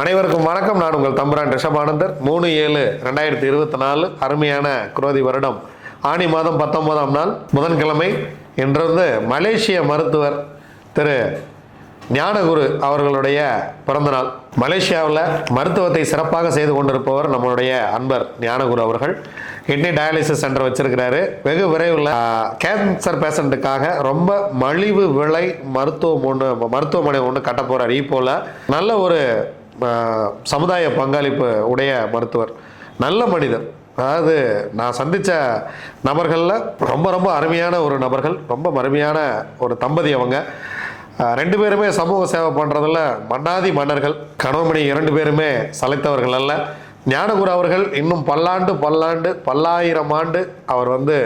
அனைவருக்கும் வணக்கம். நான் உங்கள் தம்புரான் ரிஷபானந்தர் மூணு ஏழு ரெண்டாயிரத்தி இருபத்தி நாலு அருமையான குரோதி வருடம். ஆனி மாதம் பத்தொன்பதாம் நாள் புதன்கிழமை இன்றிருந்து மலேசிய மருத்துவர் திரு ஞானகுரு அவர்களுடைய பிறந்தநாள். மலேசியாவில் மருத்துவத்தை சிறப்பாக செய்து கொண்டிருப்பவர் நம்மளுடைய அன்பர் ஞானகுரு அவர்கள். கிட்னி டயாலிசிஸ் சென்டர் வச்சிருக்கிறாரு. வெகு விரைவில் கேன்சர் பேஷண்ட்டுக்காக ரொம்ப மலிவு விலை மருத்துவம் ஒன்று மருத்துவமனை ஒன்று கட்ட போகிறார் இப்போல நல்ல ஒரு சமுதாய பங்களிப்பு உடைய மருத்துவர். நல்ல மனிதர். அதாவது நான் சந்தித்த நபர்களில் ரொம்ப ரொம்ப அருமையான ஒரு நபர்கள் ரொம்ப அருமையான ஒரு தம்பதி அவங்க. ரெண்டு பேருமே சமூக சேவை பண்ணுறதில் மன்னாதி மன்னர்கள் கணவமணி இரண்டு பேருமே சலைத்தவர்கள் அல்ல. ஞானகுரு அவர்கள் இன்னும் பல்லாண்டு பல்லாண்டு பல்லாயிரம் ஆண்டு அவர் வந்து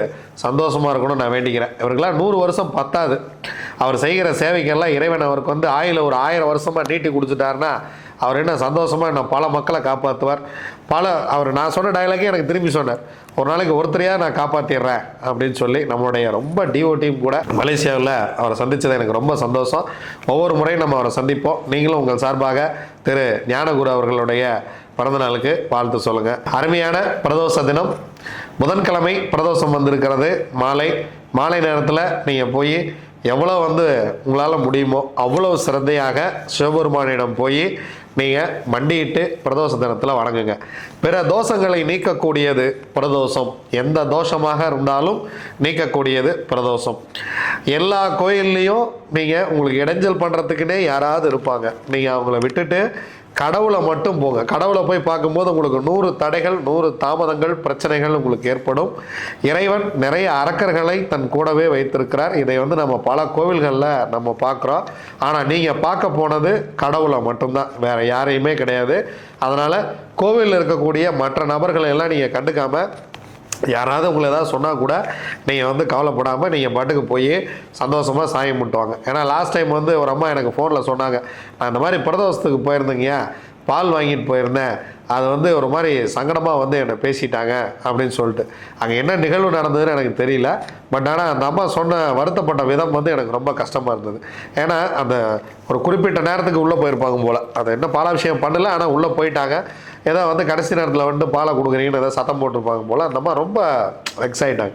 சந்தோஷமாக இருக்கணும்னு நான் வேண்டிக்கிறேன். இவருக்கெல்லாம் நூறு வருஷம் பத்தாது. அவர் செய்கிற சேவைக்கெல்லாம் இறைவன் அவருக்கு வந்து ஆயில் ஒரு ஆயிரம் வருஷமாக நீட்டி கொடுத்துட்டாருன்னா அவர் என்ன சந்தோஷமாக என்ன பல மக்களை காப்பாற்றுவார் பல அவர் நான் சொன்ன டைலாக்கே எனக்கு திரும்பி சொன்னார். ஒரு நாளைக்கு ஒருத்தரையாக நான் காப்பாற்றிடுறேன் அப்படின்னு சொல்லி நம்மளுடைய ரொம்ப டிஓடியும் டீம் கூட மலேசியாவில் அவரை சந்தித்தது எனக்கு ரொம்ப சந்தோஷம். ஒவ்வொரு முறையும் நம்ம அவரை சந்திப்போம். நீங்களும் உங்கள் சார்பாக திரு ஞானகுரு அவர்களுடைய பிறந்தநாளுக்கு வாழ்த்து சொல்லுங்கள் அருமையான பிரதோஷ தினம். புதன்கிழமை பிரதோஷம் வந்திருக்கிறது. மாலை மாலை நேரத்தில் நீங்கள் போய் எவ்வளோ வந்து உங்களால் முடியுமோ அவ்வளோ சிறந்தையாக சிவபெருமானிடம் போய் நீங்கள் மண்டியிட்டு பிரதோஷ தினத்தில் வணங்குங்க. பிற தோஷங்களை நீக்கக்கூடியது பிரதோஷம். எந்த தோஷமாக இருந்தாலும் நீக்கக்கூடியது பிரதோஷம். எல்லா கோயில்லையும் நீங்கள் உங்களுக்கு இடைஞ்சல் பண்ணுறதுக்குன்னே யாராவது இருப்பாங்க. நீங்கள் அவங்கள விட்டுட்டு கடவுளை மட்டும் போங்க. கடவுளை போய் பார்க்கும்போது உங்களுக்கு நூறு தடைகள் நூறு தாமதங்கள் பிரச்சனைகள் உங்களுக்கு ஏற்படும். இறைவன் நிறைய அரக்கர்களை தன் கூடவே வைத்திருக்கிறார். இதை வந்து நம்ம பல கோவில்களில் நம்ம பார்க்குறோம். ஆனால் நீங்கள் பார்க்க போனது கடவுளை மட்டும்தான். வேற யாரையுமே கிடையாது. அதனால் கோவிலில் இருக்கக்கூடிய மற்ற நபர்களை எல்லாம் நீங்கள் கண்டுக்காமல் யாராவது உங்களை ஏதாவது சொன்னால் கூட நீங்கள் வந்து கவலைப்படாமல் நீங்கள் பாட்டுக்கு போய் சந்தோஷமாக சாமி கும்பிட்டுவாங்க. ஏன்னா லாஸ்ட் டைம் வந்து ஒரு அம்மா எனக்கு ஃபோனில் சொன்னாங்க நான் இந்த மாதிரி பிரதோஷத்துக்கு போயிருந்தேங்கய்யா பால் வாங்கிட்டு போயிருந்தேன். அது வந்து ஒரு மாதிரி சங்கடமாக வந்து என்னை பேசிட்டாங்க அப்படின்னு சொல்லிட்டு. அங்கே என்ன நிகழ்வு நடந்ததுன்னு எனக்கு தெரியல. பட் ஆனால் அந்த அம்மா சொன்ன வருத்தப்பட்ட விதம் வந்து எனக்கு ரொம்ப கஷ்டமாக இருந்தது. ஏன்னா அந்த ஒரு குறிப்பிட்ட நேரத்துக்கு உள்ளே போயிருப்பாங்க போல். அதை என்ன பாலாபிஷேகம் பண்ணல ஆனால் உள்ளே போயிட்டாங்க. ஏதோ வந்து கடைசி நேரத்தில் வந்து பாலை கொடுக்குறீங்கன்னு ஏதோ சத்தம் போட்டிருப்பாங்க போல் அந்த மாதிரி ரொம்ப எக்ஸைட்டாங்க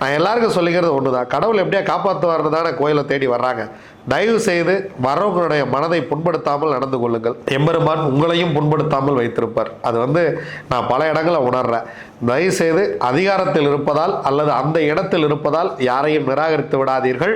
நான் எல்லாருக்கும் சொல்லிக்கிறது ஒன்று தான் கடவுள் எப்படியா காப்பாற்றுவார்னு தானே கோயிலை தேடி வர்றாங்க. தயவு செய்து வரவங்களுடைய மனதை புண்படுத்தாமல் நடந்து கொள்ளுங்கள். எம்பெருமான் உங்களையும் புண்படுத்தாமல் வைத்திருப்பார். அது வந்து நான் பல இடங்களில் உணர்றேன். தயவு செய்து அதிகாரத்தில் இருப்பதால் அல்லது அந்த இடத்தில் இருப்பதால் யாரையும் நிராகரித்து விடாதீர்கள்.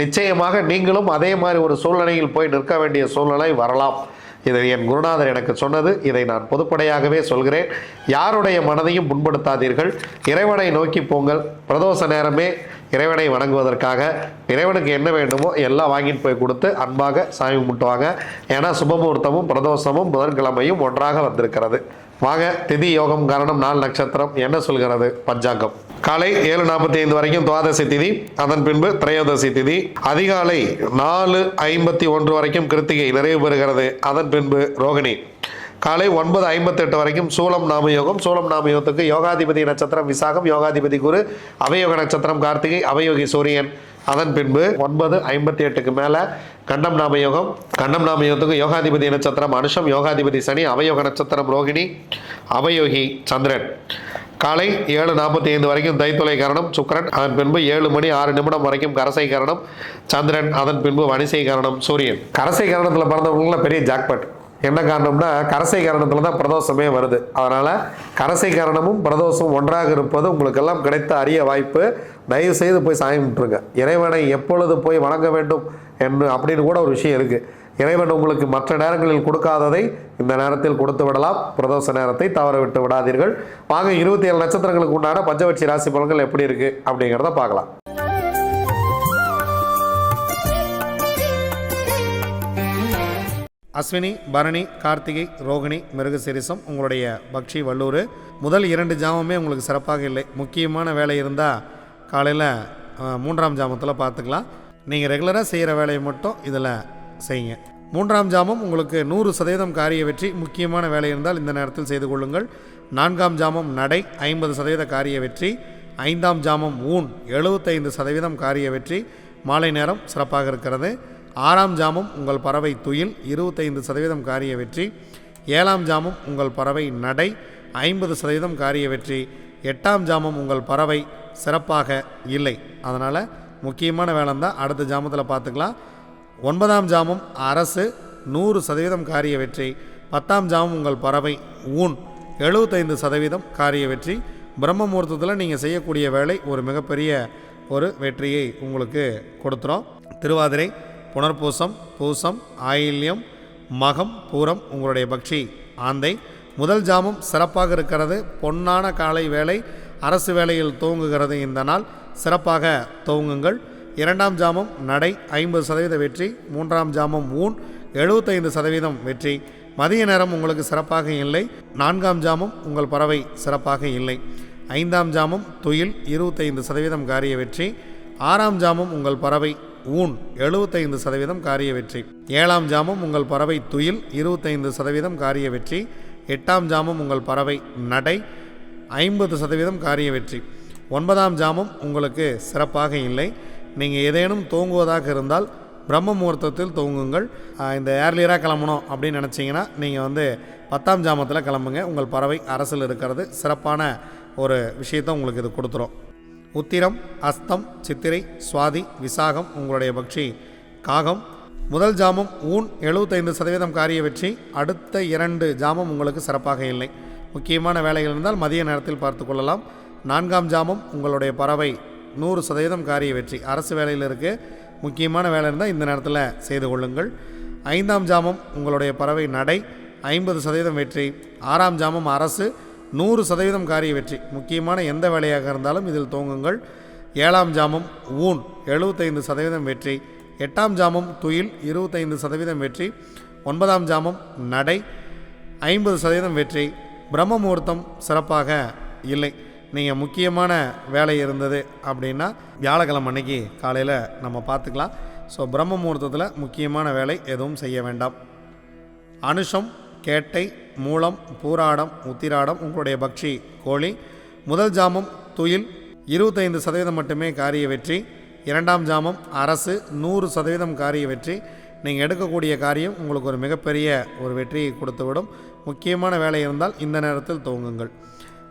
நிச்சயமாக நீங்களும் அதே மாதிரி ஒரு சூழ்நிலையில் போய் நிற்க வேண்டிய சூழ்நிலை வரலாம். இதை என் குருநாதர் எனக்கு சொன்னது. இதை நான் பொதுப்படையாகவே சொல்கிறேன். யாருடைய மனதையும் புண்படுத்தாதீர்கள். இறைவனை நோக்கி போங்கள். பிரதோஷ நேரமே இறைவனை வணங்குவதற்காக இறைவனுக்கு என்ன வேண்டுமோ எல்லாம் வாங்கிட்டு போய் கொடுத்து அன்பாக சாமி கும்பிட்டுவாங்க. ஏன்னா சுபமுகூர்த்தமும் பிரதோஷமும் புதன்கிழமையும் ஒன்றாக வந்திருக்கிறது. வாங்க திதி யோகம் காரணம் நாள் நட்சத்திரம் என்ன சொல்கிறது? பஞ்சாங்கம். காலை ஏழு நாற்பத்தி ஐந்து வரைக்கும் துவாதசி திதி அதன் பின்பு திரையோதசி திதி. அதிகாலை நாலு ஐம்பத்தி ஒன்று வரைக்கும் கிருத்திகை நிறைவு பெறுகிறது. அதன் பின்பு ரோகிணி. காலை ஒன்பது ஐம்பத்தெட்டு வரைக்கும் சூலம் நாமயோகம் சூலம் நாமயோகத்துக்கு யோகாதிபதி நட்சத்திரம் விசாகம் யோகாதிபதி குரு அவயோக நட்சத்திரம் கார்த்திகை அவயோகி சூரியன். அதன் பின்பு ஒன்பது ஐம்பத்தி எட்டுக்கு மேலே கண்டம் நாமயோகம் கண்டம் நாம யோகத்துக்கு யோகாதிபதி நட்சத்திரம் அனுஷம் யோகாதிபதி சனி அவயோக நட்சத்திரம் ரோகிணி அவயோகி சந்திரன். காலை ஏழு நாற்பத்தி ஐந்து வரைக்கும் தைத்துளை கரணம் சுக்கரன் அதன் பின்பு ஏழு மணி ஆறு நிமிடம் வரைக்கும் கரசை கரணம் சந்திரன் அதன் பின்பு வணிசை கரணம் சூரியன். கரசை கரணத்தில் பிறந்தவங்களாம் பெரிய ஜாக்பட் என்ன காரணம்னா கரசை கரணத்தில் தான் பிரதோஷமே வருது. அதனால் கரசை கரணமும் பிரதோஷமும் ஒன்றாக இருப்பது உங்களுக்கெல்லாம் கிடைத்த அரிய வாய்ப்பு. தயவு செய்து போய் சாயம் விட்டுருங்க இறைவனை எப்பொழுது போய் வணங்க வேண்டும் என்று அப்படின்னு கூட ஒரு விஷயம் இருக்குது இறைவன் உங்களுக்கு மற்ற நேரங்களில் கொடுக்காததை இந்த நேரத்தில் கொடுத்து விடலாம். பிரதோஷ நேரத்தை தவற விட்டு விடாதீர்கள். வாங்க இருபத்தி ஏழு நட்சத்திரங்களுக்கு உண்டான பஞ்சபட்சி ராசி பலன்கள் எப்படி இருக்கு அப்படிங்கிறத பார்க்கலாம். அஸ்வினி பரணி கார்த்திகை ரோகிணி மிருகசிரிசம் உங்களுடைய பக்ஷி வல்லூர். முதல் இரண்டு ஜாமமே உங்களுக்கு சிறப்பாக இல்லை. முக்கியமான வேலை இருந்தால் காலையில் மூன்றாம் ஜாமத்தில் பார்த்துக்கலாம். நீங்கள் ரெகுலராக செய்கிற வேலையை மட்டும் இதில் செய்யுங்க. மூன்றாம் ஜாமம் உங்களுக்கு நூறு சதவீதம் காரிய வெற்றி முக்கியமான வேலை இருந்தால் இந்த நேரத்தில் செய்து கொள்ளுங்கள். நான்காம் ஜாமம் நடை ஐம்பது சதவீத காரிய வெற்றி. ஐந்தாம் ஜாமம் ஊன் எழுபத்தைந்து சதவீதம் காரிய வெற்றி. மாலை நேரம் சிறப்பாக இருக்கிறது. ஆறாம் ஜாமம் உங்கள் பறவை துயில் இருபத்தைந்து சதவீதம் காரிய வெற்றி. ஏழாம் ஜாமம் உங்கள் பறவை நடை ஐம்பது சதவீதம் காரிய வெற்றி. எட்டாம் ஜாமம் உங்கள் பறவை சிறப்பாக இல்லை. அதனால் முக்கியமான வேலை தான் அடுத்த ஜாமத்தில் பார்த்துக்கலாம் ஒன்பதாம் ஜாமம் அரசு நூறு சதவீதம் காரிய வெற்றி பத்தாம் ஜாமம் உங்கள் பறவை ஊன் எழுபத்தைந்து சதவீதம் காரிய வெற்றி. பிரம்ம முகூர்த்தத்தில் நீங்கள் செய்யக்கூடிய வேலை ஒரு மிகப்பெரிய ஒரு வெற்றியை உங்களுக்கு கொடுத்துரும். திருவாதிரை புனர்பூசம் பூசம் ஆயில்யம் மகம் பூரம் உங்களுடைய பக்ஷி ஆந்தை. முதல் ஜாமம் சிறப்பாக இருக்கிறது பொன்னான காலை வேலை அரசு வேலையில் துவங்குகிறது இந்த நாள். சிறப்பாக துவங்குங்கள் இரண்டாம் ஜாமம் நடை ஐம்பது சதவீத வெற்றி மூன்றாம் ஜாமம் ஊன் எழுபத்தைந்து சதவீதம் வெற்றி. மதிய நேரம் உங்களுக்கு சிறப்பாக இல்லை. நான்காம் ஜாமம் உங்கள் பறவை சிறப்பாக இல்லை. ஐந்தாம் ஜாமம் துயில் இருபத்தைந்து சதவீதம் காரிய வெற்றி. ஆறாம் ஜாமம் உங்கள் பறவை ஊன் எழுபத்தைந்து சதவீதம் காரிய வெற்றி. ஏழாம் ஜாமம் உங்கள் பறவை துயில் இருபத்தைந்து சதவீதம் காரிய வெற்றி. எட்டாம் ஜாமம் உங்கள் பறவை நடை ஐம்பது சதவீதம் காரிய வெற்றி. ஒன்பதாம் ஜாமம் உங்களுக்கு சிறப்பாக இல்லை. நீங்கள் ஏதேனும் தூங்குவதாக இருந்தால் பிரம்ம முகூர்த்தத்தில் தூங்குங்கள். இந்த ஏர்லியராக கிளம்பணும் அப்படின்னு நினச்சிங்கன்னா நீங்கள் வந்து பத்தாம் ஜாமத்தில் கிளம்புங்க. உங்கள் பறவை அரசில் இருக்கிறது. சிறப்பான ஒரு விஷயத்தை உங்களுக்கு இது கொடுத்துரும். உத்திரம் அஸ்தம் சித்திரை சுவாதி விசாகம் உங்களுடைய பக்ஷி காகம். முதல் ஜாமம் ஊன் எழுபத்தைந்து சதவீதம் காரிய வெற்றி. அடுத்த இரண்டு ஜாமம் உங்களுக்கு சிறப்பாக இல்லை. முக்கியமான வேலைகள் இருந்தால் மதிய நேரத்தில் பார்த்து கொள்ளலாம். நான்காம் ஜாமம் உங்களுடைய பறவை நூறு சதவீதம் காரிய வெற்றி. அரசு வேலையில் இருக்குது முக்கியமான வேலை இருந்தால் இந்த நேரத்தில் செய்து கொள்ளுங்கள். ஐந்தாம் ஜாமம் உங்களுடைய பறவை நடை. ஐம்பது சதவீதம் வெற்றி. ஆறாம் ஜாமம் அரசு. நூறு சதவீதம் காரிய வெற்றி. முக்கியமான எந்த வேலையாக இருந்தாலும் இதில் துவங்குங்கள் ஏழாம் ஜாமம் ஊன். எழுபத்தைந்து சதவீதம் வெற்றி. எட்டாம் ஜாமம் துயில். இருபத்தைந்து சதவீதம் வெற்றி. ஒன்பதாம் ஜாமம் நடை. ஐம்பது சதவீதம் வெற்றி. பிரம்ம முகூர்த்தம் சிறப்பாக இல்லை. நீங்கள் முக்கியமான வேலை இருந்தது அப்படின்னா வியாழக்கிழமை அன்னைக்கு காலையில் நம்ம பார்த்துக்கலாம். ஸோ பிரம்ம முகூர்த்தத்தில் முக்கியமான வேலை எதுவும் செய்ய வேண்டாம். அனுஷம் கேட்டை மூலம் பூராடம் உத்திராடம் உங்களுடைய பக்ஷி கோழி முதல் ஜாமம் துயில் இருபத்தைந்து சதவீதம் மட்டுமே காரிய வெற்றி இரண்டாம் ஜாமம் அரசு நூறு சதவீதம் காரிய வெற்றி நீங்கள் எடுக்கக்கூடிய காரியம் உங்களுக்கு ஒரு மிகப்பெரிய ஒரு வெற்றியை கொடுத்துவிடும். முக்கியமான வேலை இருந்தால் இந்த நேரத்தில் துவங்குங்கள்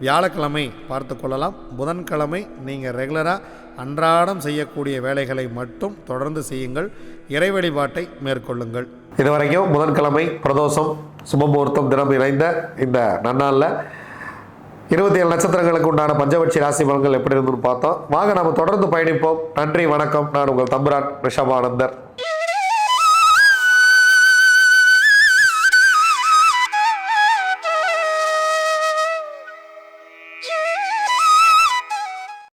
வியாழக்கிழமை பார்த்து கொள்ளலாம். புதன்கிழமை நீங்கள் ரெகுலராக அன்றாடம் செய்யக்கூடிய வேலைகளை மட்டும் தொடர்ந்து செய்யுங்கள். இறை வழிபாட்டை மேற்கொள்ளுங்கள். இதுவரைக்கும் புதன்கிழமை பிரதோஷம் சுபமுகூர்த்தம் தினம் இணைந்த இந்த நன்னாளில் இருபத்தி ஏழு நட்சத்திரங்களுக்கு உண்டான பஞ்சபட்சி ராசி பலன்கள் எப்படி இருந்துன்னு பார்த்தோம். வாங்க நம்ம தொடர்ந்து பயணிப்போம். நன்றி வணக்கம். நான் உங்கள் தம்புரான் ரிஷபானந்தர்.